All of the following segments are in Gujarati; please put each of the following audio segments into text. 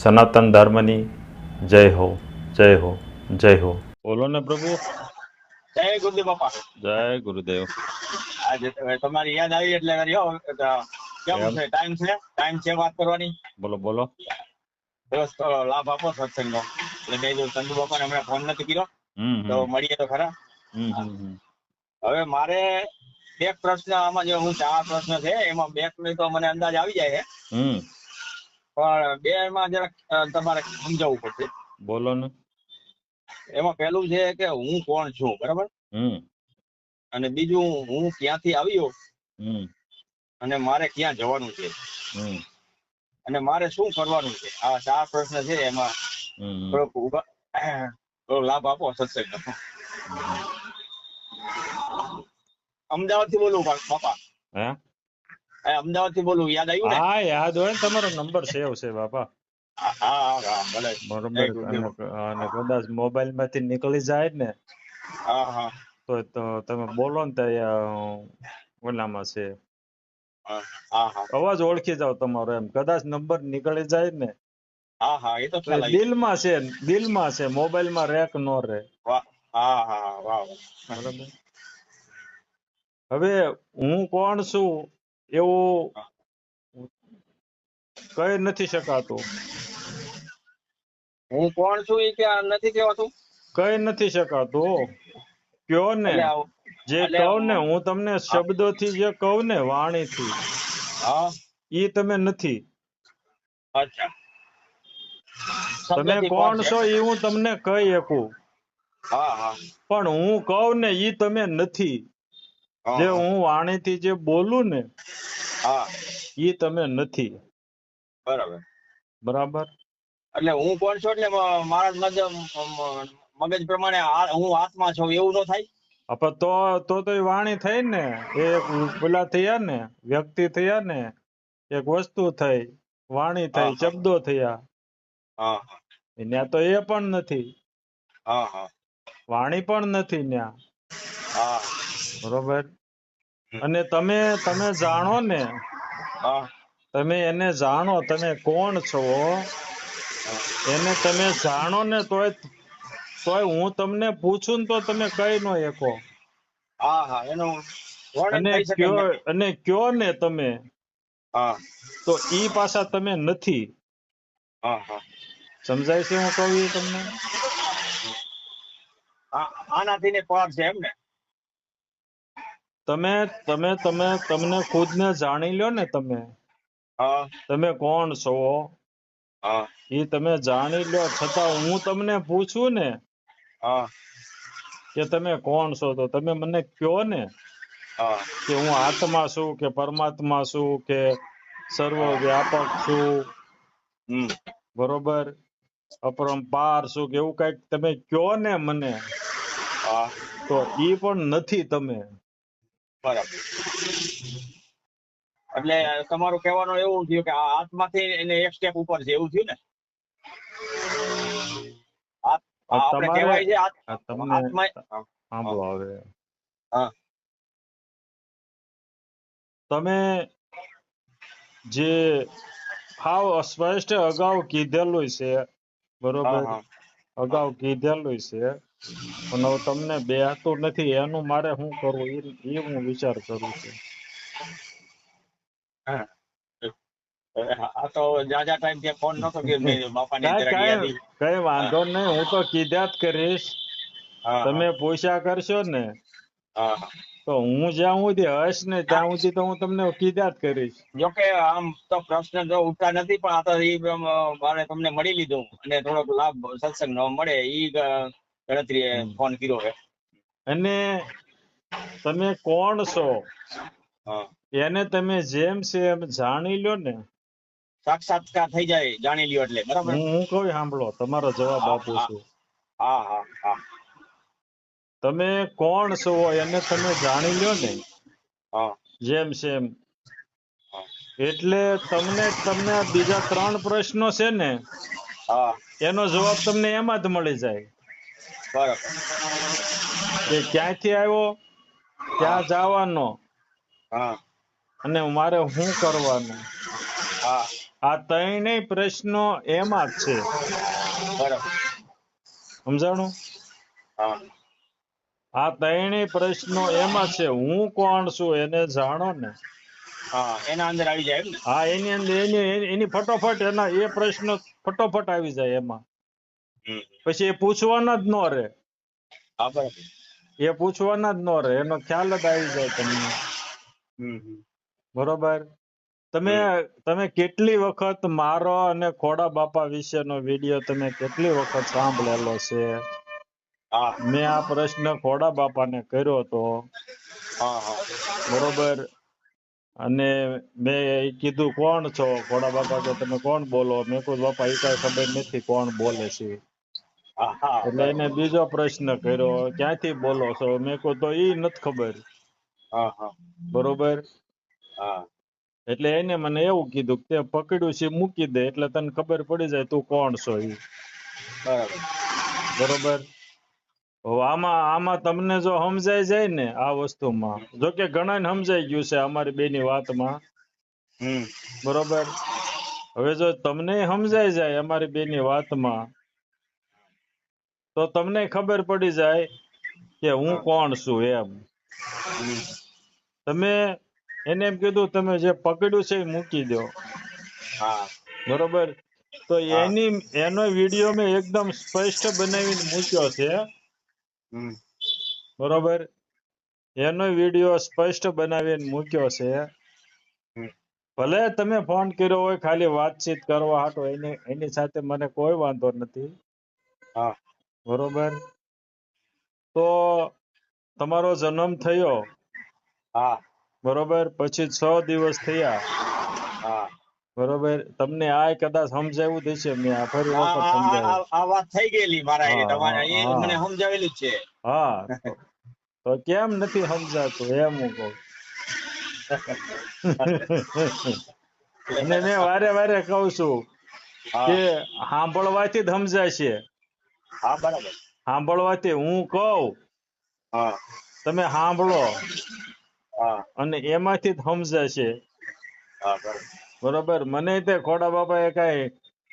સનાતન ધર્મની જય હો જય હો જય હો બોલો ને પ્રભુ જય ગુરુદેવ બાપા જય ગુરુદેવ આજે તમે- તમારી યાદ આવી એટલે કર્યો તો કેમ એમ. છે? ટાઈમ છે? ટાઈમ છે વાત કરવાની? બોલો બોલો. બસ તો લાભ આપો સત્સંગનો. એટલે મેં જો ચંદુ બાપાને હમણાં ફોન નથી કર્યો. હમ તો હમ. મળીએ તો ખરા. હમ હમ હમ. હવે મારે બે પ્રશ્ન આમાં જે હું ચાર પ્રશ્ન છે એમાં બે ની તો મને અંદાજ આવી જાય છે હમ. પણ બે માં જરાક તમારે સમજાવવું પડશે. બોલો ને. એમાં પહેલું છે કે હું કોણ છું બરાબર? અને બીજું હું ક્યાંથી આવ્યો? અને મારે ક્યાં જવાનું છે? અને મારે શું કરવાનું છે? આ ચાર પ્રશ્ન છે એમાં. થોડોક ઊભા થોડો લાભ આપો સત્સંગ અમદાવાદથી બોલું બાપા હે? અમદાવાદથી બોલું યાદ આવ્યું ને? હા યાદ હોય ને તમારો નંબર સેવ છે બાપા. હા હા હા ભલે. બરોબર અને અને કદાચ મોબાઈલમાંથી નીકળી જાય ને હા હા. તો તો તમે બોલો ને તો ઓલામાં છે. અવાજ ઓળખી જાવ તમારો એમ. કદાચ નંબર નીકળી જાય ને હા હા એ તો દિલમાં છે દિલમાં છે મોબાઈલમાં રેક નો રે વાહ હા હા વાહ હવે હું કોણ છું? એવું કઈ નથી શકાતું. હું કોણ છું એ કે નથી કહેવાતું? કઈ નથી શકાતું. કયો ને જે કહું ને હું- તમને શબ્દોથી જે કહું ને વાણીથી. હા. એ તમે નથી. અચ્છા. તમે કોણ છો? એ હું તમને કહી શકું. હા હા. પણ હું કહું ને એ તમે નથી. જે હા. વાણીથી જે બોલું ને હા. એ તમે નથી. બરાબર. બરાબર? એટલે હું કોણ છું? એટલે મારા મગજ મગજ પ્રમાણે હું આત્મા છું એવું ન થાય? આપણે તો તો તો વાણી થઈ ને એ પેલા થયા ને વ્યક્તિ થયા ને એક વસ્તુ થઈ વાણી થઈ. શબ્દો થયા. હા ત્યાં તો એ પણ નથી. હા હા. વાણી પણ નથી ત્યાં હા. બરોબર? અને તમે તમે જાણો ને તમે એને જાણો તમે કોણ છો? એને તમે જાણો ને તોય તોય હું તમને પૂછું તો તમે કઈ નો એકો. અને કયો અને કયો ને તમે? હા. તો ઈ પાછા તમે નથી. હા હા. સમજાય છે હું કહું તમને? આ- આનાથી ને પાર છે એમ ને તમે તમે તમે તમને ખુદને જાણી લ્યો ને તમે. તમે કોણ છો? એ તમે જાણી લ્યો. છતાં હું તમને પૂછું ને કે તમે કોણ છો? તો તમે મને કયો ને કે હું આત્મા છું કે પરમાત્મા છું કે સર્વ વ્યાપક છું? હમ. બરોબર? અપરંપાર છું કે એવું કંઈક તમે કયો ને મને? હા. તો એ પણ નથી તમે. બરાબર. એટલે તમારું કહેવાનું એવું થયું કે આ આત્માથી એને એક સ્ટેપ ઉપર છે એવું થયું ને? આત- આ આપણે તમારે- કહેવાય છે આત- આ તમને આત્મા હા, સાંભળો હવે. હા. તમે જે હાવ સ્પષ્ટ અગાઉ કીધેલું છે બરોબર? હા, અગાઉ કીધેલું છે પણ હવે તમને બેહતું નથી એનું મારે શું કરવું? એ એ હું વિચાર કરું છું. હા. આ તો જાજા ટાઈમથી ફોન નતો કર્યો મેં બાપાને કાંઈ વાંધો નહીં હું તો કીધા જ કરીશ તમે પૂછ્યા કરશો ને. તો હું જ્યાં સુધી હશ ને ત્યાં સુધી તો હું તમને કીધા જ કરીશ. જોકે આમ તો પ્રશ્ન તો ઉઠતા નથી પણ આ તો ઈ મારે તમને મળી લીધું. અને થોડોક લાભ સત્સંગ ન મળે ગ- ગણતરીએ ફોન કર્યો છે. અને તમે કોણ છો? એને તમે જેમ છે એમ જાણી લ્યો ને. સાક્ષાત્કાર થઈ જાય જાણી લ્યો એટલે બરાબર? હું કહું સાંભળો તમારો જવાબ આપું છું. હા હા હા. તમે કોણ છો એને તમે જાણી લ્યો ને. જેમ છે એમ એટલે તમને તમને બીજા ત્રણ પ્રશ્નો છે ને. હા. એનો જવાબ તમને એમાં જ મળી જાય. કે ક્યાંથી આવ્યો? ક્યાં જવાનો? હા. અને મારે શું કરવાનું? હા. આ ત્રણેય પ્રશ્નો એમાં જ છે. બરાબર. સમજાણું? હા. આ ત્રણેય પ્રશ્નો એમાં છે. હું કોણ છું એને જાણો ને. હા એના અંદર આવી જાય હા એની અંદર એની એની- ફટોફટ એના એ પ્રશ્ન ફટોફટ આવી જાય એમાં. પછી એ પૂછવાના જ ન રહે. હા બરાબર. એ પૂછવાના જ ન રહે. એનો ખ્યાલ જ આવી જાય તમને. બરોબર? તમે તમે કેટલી વખત મારો અને ખોડા બાપા વિશેનો વીડિયો તમે કેટલી વખત સાંભળેલો છે? મેં આ પ્રશ્ન ખોડા બાપાને કર્યો હતો. હા હા. બરોબર? અને મેં કીધું કોણ છો? ખોડા બાપા કે તમે કોણ બોલો? મેં કીધું બાપા એ કઈ ખબર નથી કોણ બોલે છે. એટલે એને બીજો પ્રશ્ન કર્યો ક્યાંથી બોલો છો? મેં કહું તો ઈ નથી ખબર. હા હા. બરોબર? હા. એટલે એને મને એવું કીધું કે તે પકડ્યું છે મૂકી દે એટલે તને ખબર પડી જાય તું કોણ છો ઈ. બરોબર? હવે આમાં આમાં તમને જો સમજાઈ જાય ને આ વસ્તુમાં જો કે ઘણાને સમજાઈ ગયું છે અમારી બેની વાતમાં. હમ. બરોબર? હવે જો તમને સમજાઈ જાય અમારી બેની વાતમાં તો તમને ખબર પડી જાય કે હું કોણ છું એમ. તમે એને એમ કીધું તમે જે પકડ્યું છે એ મૂકી દો. હા. બરોબર? તો એની એનો વીડિયો મેં એકદમ સ્પષ્ટ બનાવીને મૂક્યો છે. બરોબર? એનો વીડિયો સ્પષ્ટ બનાવીને મૂક્યો છે. ભલે તમે ફોન કર્યો હોય ખાલી વાતચીત કરવા હાટો એની એની સાથે મને કોઈ વાંધો નથી. હા. બરોબર? તો તમારો જન્મ થયો? હા. બરોબર? પછી છ દિવસ થયા? હા. બરોબર? તમને આ કદાચ સમજાવ્યું જ મેં આ ફરી વખત સમજાવ્યું. આ- વાત થઈ ગયેલી મારા એ તમારે. એ મને સમજાવેલું છે. હા. તો- કેમ નથી સમજાતું? એમ હું કહું. અને મેં વારે વારે કહું છું કે સાંભળવાથી જ સમજાશે હા બરાબર. સાંભળવાથી હું કહું હા. તમે સાંભળો. હા. અને એમાંથી જ સમજાશે. હા બરાબર. મને તે ખોડા બાપાએ કઈ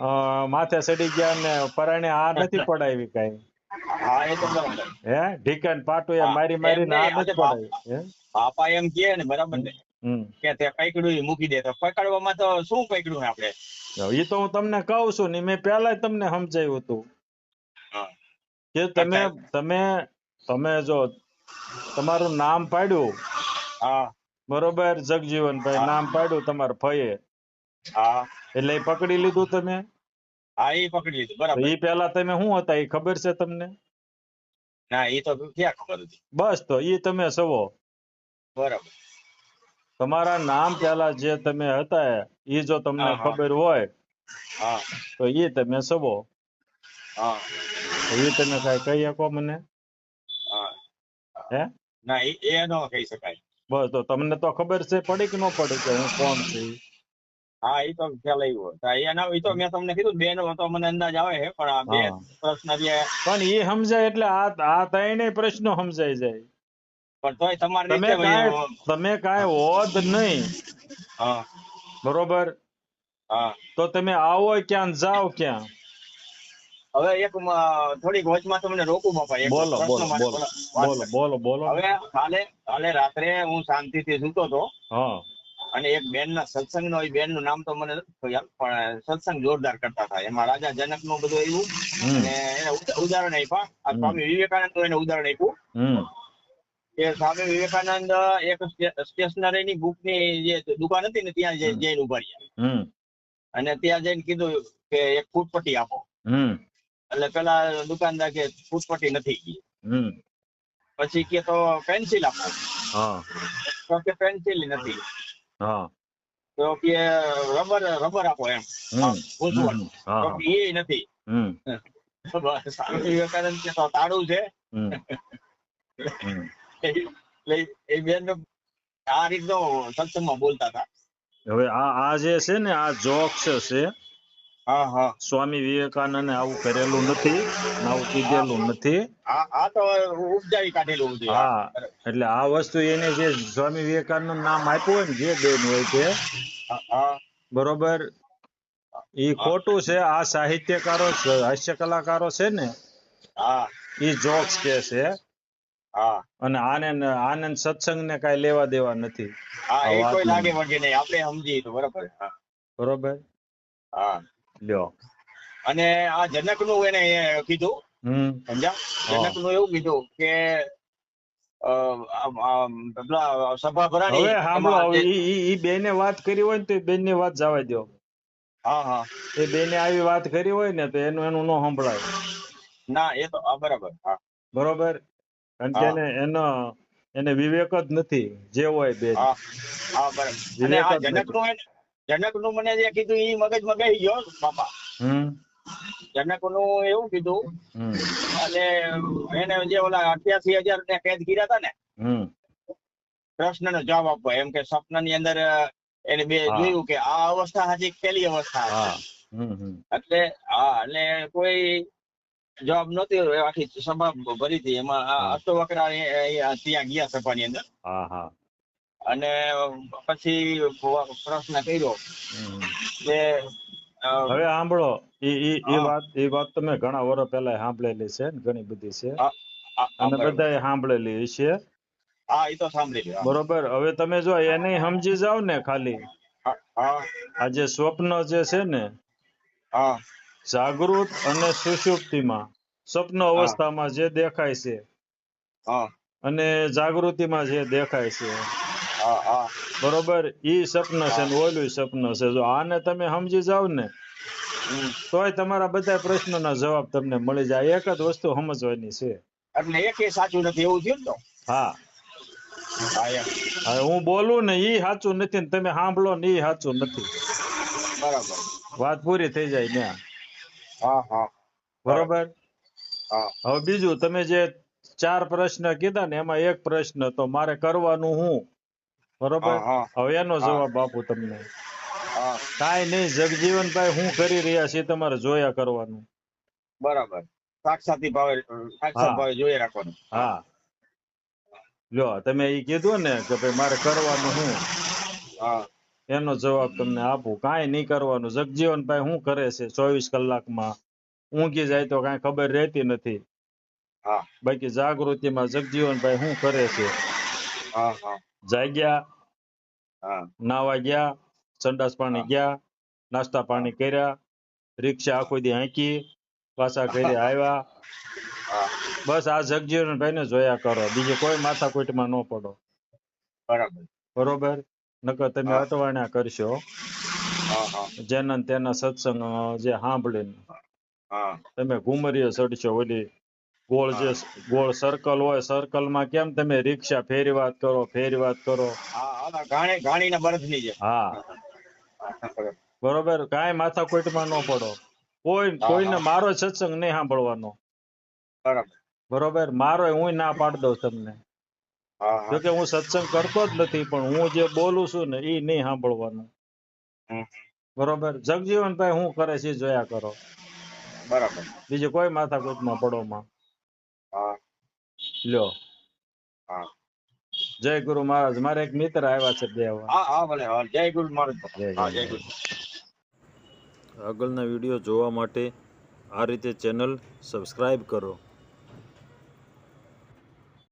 અ, માથે ચડી ગયા ને પરાણે આ નથી પડાવી કઈ. હા એ તો હે? ઢીકન પાટો એ મારી મારી ને આ નથી પડાવી. હે? બાપા એમ કહે ને બરાબર ને? કે તે પકડ્યું એ મૂકી દે. તો પકડવામાં તો શું પકડ્યું આપણે? એ તો હું તમને કહું છું ને મેં પેલા તમને સમજાવ્યું હતું. કે તમે તમે તમે જો તમારું નામ પાડ્યું. હા. બરોબર જગજીવનભાઈ. નામ પાડ્યું તમારા ફઈએ. હા. એટલે પકડી લીધું તમે? હા એ પકડી લીધું બરાબર. એ પેલા તમે શું હતા એ ખબર છે તમને? ના એ તો ક્યાં ખબર હતી? બસ તો એ તમે સવો. બરાબર. તમારા નામ પેલા જે તમે હતા એ જો તમને. ખબર હોય હા. તો એ તમે સવો. હા. તો એ તમે કઈ કહી શકો મને? હે. ના એ ન કહી શકાય. બસ તો તમને તો ખબર છે પડી કે ન પડી કે હું કોણ છું હા એ તો ખ્યાલ આવ્યો. એના એ તો મેં તમને કીધું બે નો તો મને અંદાજ આવે છે પણ આ બે પ્રશ્ન જે પણ એ સમજાય એટલે આ આ ત્રણેય પ્રશ્નો સમજાઈ જાય. પણ તોય તમારે તમે કાંઈ તમે કાંઈ હોત નહીં. હા. બરોબર? હા. તો તમે આવો ક્યાં જાઓ ક્યાં? હવે એક થોડીક વચમાં તમને રોકું બાપા એક બોલો બોલો બોલો બોલો બોલો બોલો. હવે કાલે કાલે રાત્રે હું શાંતિથી સૂતો હતો. અને એક બેન ના સત્સંગ નો બેનનું નામ તો મને પણ સત્સંગ જોરદાર કરતા હતા. એમાં રાજા જનકનું બધું આવ્યું. અને એને ઉદાહરણ આપ્યા. આ સ્વામી વિવેકાનંદ એને ઉદાહરણ આપ્યું. કે સ્વામી વિવેકાનંદ એક સ્ટેશનરી ની બુકની જે દુકાન હતી ને ત્યાં. જઈને ઊભા રહ્યા. અને ત્યાં જઈને કીધું કે એક ફૂટપટ્ટી આપો. એટલે પેલા દુકાનદાર કે ફૂટપટ્ટી નથી કી પછી કે તો પેન્સિલ આપો. તો કે પેન્સિલ નથી. તો કે રબર રબર આપો એમ. તો કે એ નથી. સ્વામી વિવેકાનંદ કે તો તાળું છે. એટલે એ બેન આ રીતનો સત્સંગમાં બોલતા હતા. હવે આ આ જે છે ને આ જોક્સ છે. હા હા. સ્વામી વિવેકાનંદ આવું કરેલું નથી ને આવું કીધેલું નથી. આ આ તો ઉપજાવી કાઢેલું હતું હા એટલે આ વસ્તુ એને જે સ્વામી વિવેકાનંદ નામ આપ્યું હોય ને જે બેન હોય હા બરોબર? એ ખોટું છે આ સાહિત્યકારો હાસ્ય કલાકારો છે ને હા. એ જોક્સ કે છે. હા. અને આનંદ આનંદ સત્સંગ ને કઈ લેવા દેવા નથી. હા એ કોઈ. લાગે વળગે નહીં આપણે સમજીએ તો બરાબર બરોબર? હા. લ્યો. અને આ જનકનું એને કીધું સમજા જનકનું એવું કીધું કે સભા ભરાણી હવે સાંભળો ઈ બેને વાત કરી હોય ને તો બેનની વાત જવા દો હા હા. એ બેને આવી વાત કરી હોય ને તો એનું એનું નો સંભળાય. ના એ તો બરાબર હા. બરોબર? કારણ કે એને એનો એને વિવેક જ નથી જે હોય બે હા હા બરાબર. અને આ જનકનું જનકનું મને જે કીધું એ મગજ ગઈ ગયો બાપા. જનકનું એવું કીધું અને એને જે ઓલા અઠ્યાસી હજાર ને કેદ કર્યા હતા ને પ્રશ્ન નો જવાબ આપવો એમ કે સપનાની અંદર એને બે જોયું કે આ અવસ્થા હજી પેલી અવસ્થા એટલે હા એટલે કોઈ જવાબ નહોતી આખી સભા ભરી હતી. એમાં અષ્ટવક્રા ત્યાં ગયા સભાની અંદર. હા હા. અને પછી પ્રશ્ન કર્યો. કે હવે સાંભળો એ ઈ વાત એ વાત તમે ઘણા વર્ષ પહેલા સાંભળેલી છે ઘણી બધી છે. અને. બધાએ સાંભળેલી છે હા એ તો સાંભળી બરોબર? હવે તમે જો એને સમજી જાવ ને ખાલી. આ જે સ્વપ્ન જે છે ને હા. જાગૃત અને સુષુપ્તિમાં સ્વપ્ન અવસ્થામાં જે દેખાય છે. અને અને જાગૃતિમાં જે દેખાય છે. બરોબર? ઈ સપન છે ને ઓલું સપન છે. જો આને તમે સમજી જાવ ને તોય તમારા બધા પ્રશ્નોના જવાબ તમને મળી જાય. એક જ વસ્તુ સમજવાની છે. એટલે એક સાચું નથી એવું થયું તો? હા. હા હવે હું બોલું ને ઈ સાચું નથી ને તમે સાંભળો ને ઈ સાચું નથી. બરાબર. વાત પૂરી થઈ જાય ત્યાં. હા હા. બરોબર? હવે બીજું તમે જે ચાર પ્રશ્ન કીધા ને એમાં એક પ્રશ્ન તો મારે કરવાનું હું. બરોબર. હવે એનો જવાબ આપું તમને. કાંઈ નહીં જગજીવનભાઈ હું કરી રહ્યા છીએ તમારે જોયા કરવાનું. બરાબર. સાક્ષાતી ભાવે સાક્ષાત ભાવે જોઈ રાખવાનું. હા. જો તમે એ કીધું ને કે ભાઈ મારે કરવાનું હું. હા. એનો જવાબ તમને આપું. કાંઈ નહીં કરવાનું. જગજીવનભાઈ શું કરે છે ચોવીસ કલાકમાં? ઊંઘી જાય તો કાંઈ ખબર રહેતી નથી. હા. બાકી જાગૃતિમાં જગજીવનભાઈ શું કરે છે? જાગ્યા નાવા ગયા સંડાસ પાણી ગયા નાસ્તા પાણી કર્યા રિક્ષા આખો દી હાંકી પાછા ઘરે આવ્યા. બસ આ જગજીવનભાઈ ને જોયા કરો. બીજું કોઈ માથાકૂટમાં ન પડો. બરાબર. બરોબર? નકર તમે. અટવાણ્યા કરશો. જેના તેના સત્સંગ જે સાંભળીને તમે ઘુમરીઓ ચડશો ઓલી ગોળ જે ગોળ સર્કલ હોય સર્કલમાં કેમ તમે રિક્ષા ફેરી વાત કરો ફેરી વાત કરો? હા બરોબર કાંઈ માથાકૂટમાં ન પડો. કોઈ કોઈને મારો સત્સંગ નહીં સાંભળવાનો. બરાબર. બરોબર મારો હું ના પાડ દઉં તમને. જોકે હું સત્સંગ કરતો જ નથી પણ હું જે બોલું છું ને એ નહીં સાંભળવાનું. બરોબર જગજીવનભાઈ હું કરે છે જોયા કરો. બરાબર. બીજું કોઈ માથા કોઈટમાં પડોમાં હા લ્યો હા. જય ગુરુ મહારાજ મારે એક મિત્ર આવ્યા છે બે હા હા ભલે હા જય ગુરુ મહારાજ. હા જય ગુરુ. આગળના વીડિયો જોવા માટે આ રીતે ચેનલ સબસ્ક્રાઇબ કરો.